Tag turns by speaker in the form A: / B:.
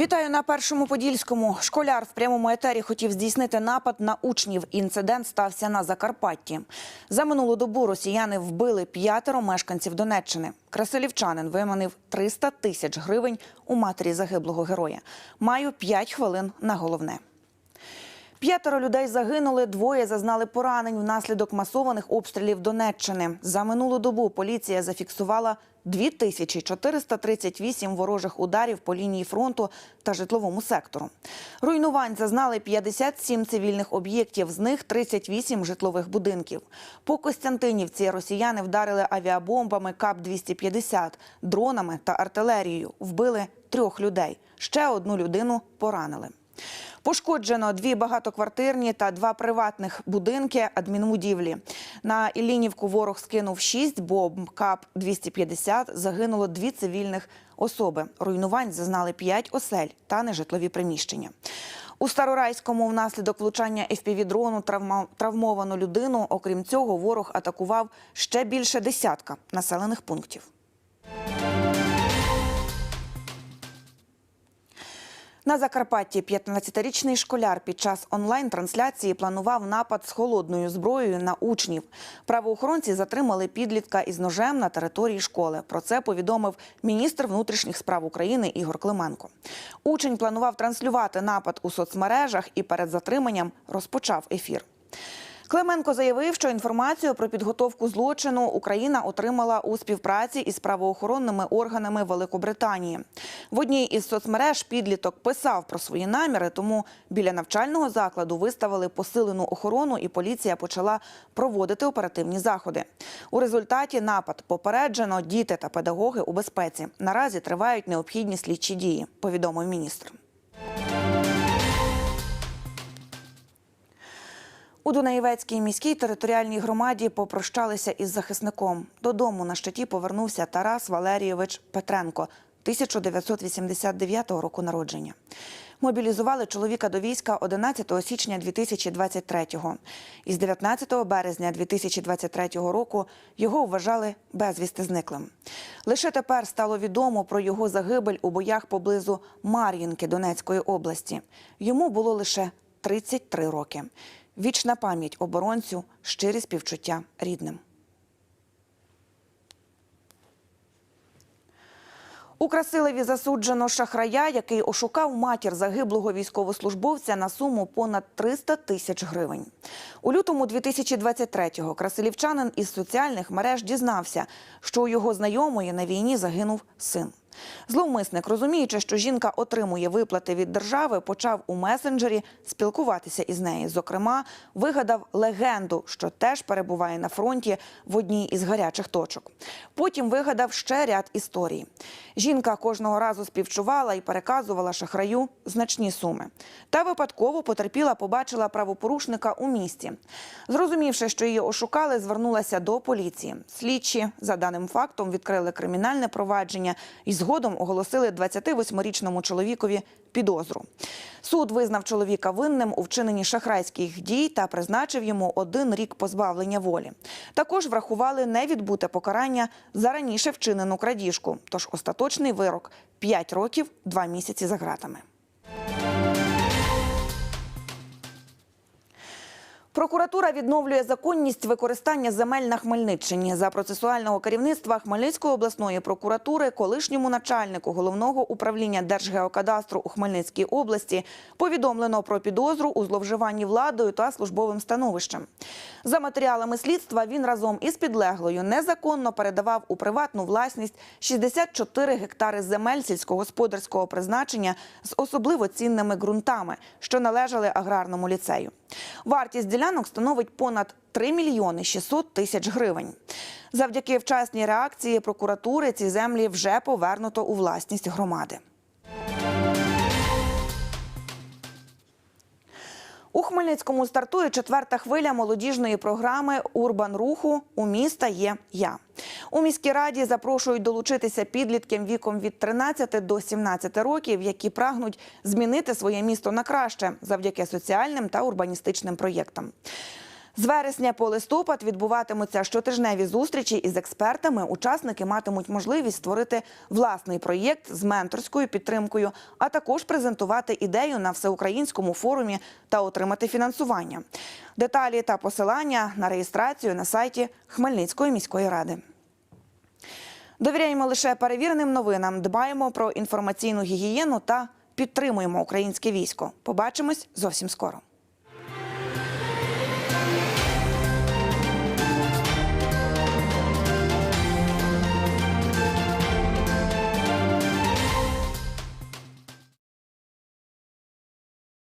A: Вітаю на першому подільському. Школяр в прямому етері хотів здійснити напад на учнів. Інцидент стався на Закарпатті. За минулу добу росіяни вбили п'ятеро мешканців Донеччини. Красилівчанин виманив 300 тисяч гривень у матері загиблого героя. Маю 5 хвилин на головне. П'ятеро людей загинули, двоє зазнали поранень внаслідок масованих обстрілів Донеччини. За минулу добу поліція зафіксувала 2438 ворожих ударів по лінії фронту та житловому сектору. Руйнувань зазнали 57 цивільних об'єктів, з них 38 житлових будинків. По Костянтинівці росіяни вдарили авіабомбами КАП-250, дронами та артилерією. Вбили трьох людей. Ще одну людину поранили. Пошкоджено дві багатоквартирні та два приватних будинки адмінбудівлі. На Іллінівку ворог скинув шість бомб. КАП 250 загинуло дві цивільних особи. Руйнувань зазнали п'ять осель та нежитлові приміщення. У Старорайському внаслідок влучання травма- травмовану людину. Окрім цього, ворог атакував ще більше десятка населених пунктів. На Закарпатті 15-річний школяр під час онлайн-трансляції планував напад з холодною зброєю на учнів. Правоохоронці затримали підлітка із ножем на території школи. Про це повідомив міністр внутрішніх справ України Ігор Клименко. Учень планував транслювати напад у соцмережах і перед затриманням розпочав ефір. Клименко заявив, що інформацію про підготовку злочину Україна отримала у співпраці із правоохоронними органами Великобританії. В одній із соцмереж підліток писав про свої наміри, тому біля навчального закладу виставили посилену охорону, і поліція почала проводити оперативні заходи. У результаті напад попереджено діти та педагоги у безпеці. Наразі тривають необхідні слідчі дії, повідомив міністр. У Дунаєвецькій міській територіальній громаді попрощалися із захисником. Додому на щиті повернувся Тарас Валерійович Петренко, 1989 року народження. Мобілізували чоловіка до війська 11 січня 2023-го. Із 19 березня 2023 року його вважали безвісти зниклим. Лише тепер стало відомо про його загибель у боях поблизу Мар'їнки Донецької області. Йому було лише 33 роки. Вічна пам'ять оборонцю, щирі співчуття рідним. У Красилеві засуджено шахрая, який ошукав матір загиблого військовослужбовця на суму понад 300 тисяч гривень. У лютому 2023-го красилівчанин із соціальних мереж дізнався, що у його знайомої на війні загинув син. Зловмисник, розуміючи, що жінка отримує виплати від держави, почав у месенджері спілкуватися із нею. Зокрема, вигадав легенду, що теж перебуває на фронті в одній із гарячих точок. Потім вигадав ще ряд історій. Жінка кожного разу співчувала і переказувала шахраю значні суми. Та випадково потерпіла, побачила правопорушника у місті. Зрозумівши, що її ошукали, звернулася до поліції. Слідчі за даним фактом відкрили кримінальне провадження і згодом оголосили 28-річному чоловікові підозру. Суд визнав чоловіка винним у вчиненні шахрайських дій та призначив йому один рік позбавлення волі. Також врахували невідбуте покарання за раніше вчинену крадіжку. Тож остаточний вирок 5 років 2 місяці за ґратами. Прокуратура відновлює законність використання земель на Хмельниччині. За процесуального керівництва Хмельницької обласної прокуратури колишньому начальнику головного управління Держгеокадастру у Хмельницькій області повідомлено про підозру у зловживанні владою та службовим становищем. За матеріалами слідства він разом із підлеглою незаконно передавав у приватну власність 64 гектари земель сільськогосподарського призначення з особливо цінними ґрунтами, що належали аграрному ліцею. Вартість ділянок становить понад 3 мільйони 600 тисяч гривень. Завдяки вчасній реакції прокуратури ці землі вже повернуто у власність громади. У Хмельницькому стартує четверта хвиля молодіжної програми Урбан руху у міста є я. У міській раді запрошують долучитися підліткам віком від 13 до 17 років, які прагнуть змінити своє місто на краще завдяки соціальним та урбаністичним проєктам. З вересня по листопад відбуватимуться щотижневі зустрічі із експертами. Учасники матимуть можливість створити власний проєкт з менторською підтримкою, а також презентувати ідею на всеукраїнському форумі та отримати фінансування. Деталі та посилання на реєстрацію на сайті Хмельницької міської ради. Довіряємо лише перевіреним новинам, дбаємо про інформаційну гігієну та підтримуємо українське військо. Побачимось зовсім скоро.